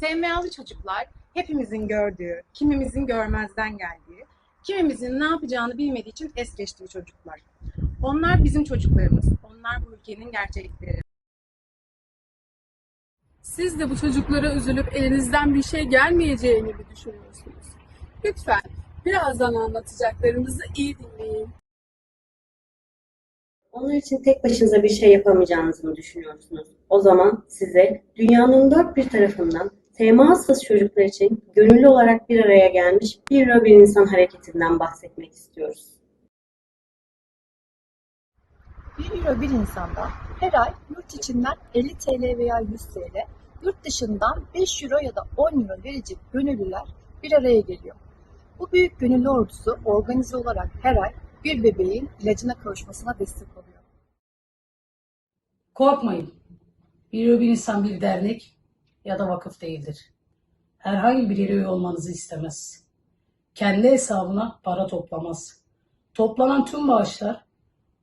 SMA'lı çocuklar hepimizin gördüğü, kimimizin görmezden geldiği, kimimizin ne yapacağını bilmediği için es geçtiği çocuklar. Onlar bizim çocuklarımız, onlar bu ülkenin gerçekleri. Siz de bu çocuklara üzülüp elinizden bir şey gelmeyeceğini mi düşünüyorsunuz? Lütfen birazdan anlatacaklarımızı iyi dinleyin. Onlar için tek başınıza bir şey yapamayacağınızı mı düşünüyorsunuz? O zaman size dünyanın dört bir tarafından temasız çocuklar için gönüllü olarak bir araya gelmiş bir euro bir insan hareketinden bahsetmek istiyoruz. 1 euro bir insanda her ay yurt içinden 50 TL veya 100 TL, yurt dışından 5 euro ya da 10 euro verecek gönüllüler bir araya geliyor. Bu büyük gönüllü ordusu organize olarak her ay bir bebeğin ilacına kavuşmasına destek oluyor. Korkmayın. Bir bir insan bir dernek ya da vakıf değildir. Herhangi bir yere üye olmanızı istemez. Kendi hesabına para toplamaz. Toplanan tüm bağışlar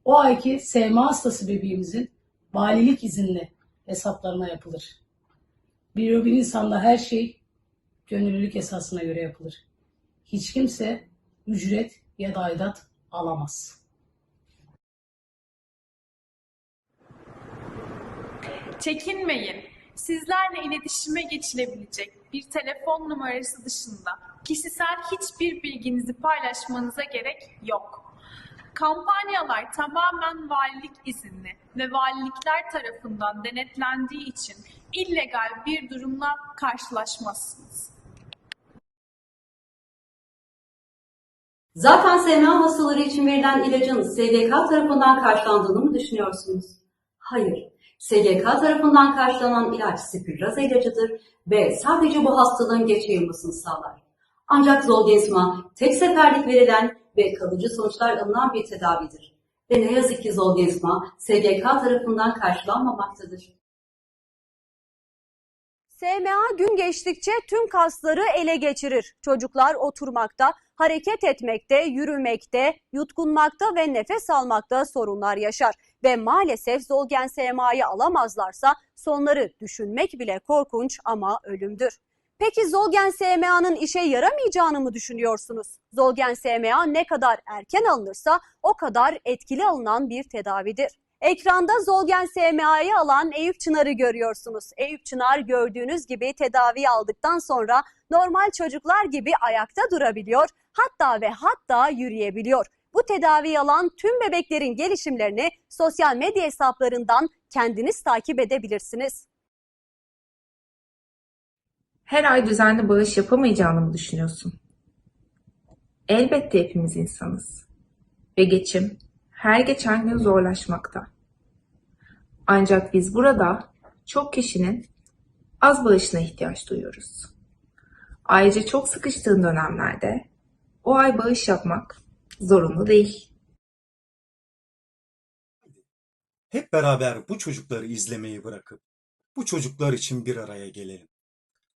o ayki SMA hastası bebeğimizin valilik izinli hesaplarına yapılır. Bir bir insanda her şey gönüllülük esasına göre yapılır. Hiç kimse ücret ya da aidat alamaz. Çekinmeyin. Sizlerle iletişime geçilebilecek bir telefon numarası dışında kişisel hiçbir bilginizi paylaşmanıza gerek yok. Kampanyalar tamamen valilik izinli ve valilikler tarafından denetlendiği için illegal bir durumla karşılaşmazsınız. Zaten SMA hastaları için verilen ilacın SGK tarafından karşılandığını mı düşünüyorsunuz? Hayır. SGK tarafından karşılanan ilaç spirraza ilacıdır ve sadece bu hastalığın geç yayılmasını sağlar. Ancak Zolgensma tek seferlik verilen ve kalıcı sonuçlar alınan bir tedavidir. Ve ne yazık ki Zolgensma SGK tarafından karşılanmamaktadır. SMA gün geçtikçe tüm kasları ele geçirir. Çocuklar oturmakta, hareket etmekte, yürümekte, yutkunmakta ve nefes almakta sorunlar yaşar. Ve maalesef Zolgen SMA'yı alamazlarsa sonları düşünmek bile korkunç ama ölümdür. Peki Zolgen SMA'nın işe yaramayacağını mı düşünüyorsunuz? Zolgen SMA ne kadar erken alınırsa o kadar etkili alınan bir tedavidir. Ekranda Zolgen SMA'yı alan Eyüp Çınar'ı görüyorsunuz. Eyüp Çınar gördüğünüz gibi tedavi aldıktan sonra normal çocuklar gibi ayakta durabiliyor, hatta ve hatta yürüyebiliyor. Tedaviyi alan tüm bebeklerin gelişimlerini sosyal medya hesaplarından kendiniz takip edebilirsiniz. Her ay düzenli bağış yapamayacağını mı düşünüyorsun? Elbette hepimiz insanız. Ve geçim her geçen gün zorlaşmakta. Ancak biz burada çok kişinin az bağışına ihtiyaç duyuyoruz. Ayrıca çok sıkıştığın dönemlerde o ay bağış yapmak zorunlu değil. Hep beraber bu çocukları izlemeyi bırakıp bu çocuklar için bir araya gelelim.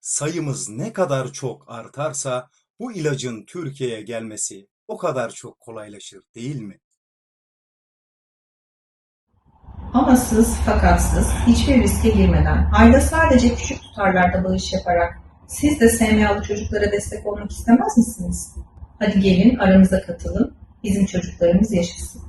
Sayımız ne kadar çok artarsa bu ilacın Türkiye'ye gelmesi o kadar çok kolaylaşır değil mi? Amasız, fakatsız, hiçbir riske girmeden, ayda sadece küçük tutarlarda bağış yaparak siz de SMA'lı çocuklara destek olmak istemez misiniz? Hadi gelin aramıza katılın, bizim çocuklarımız yaşasın.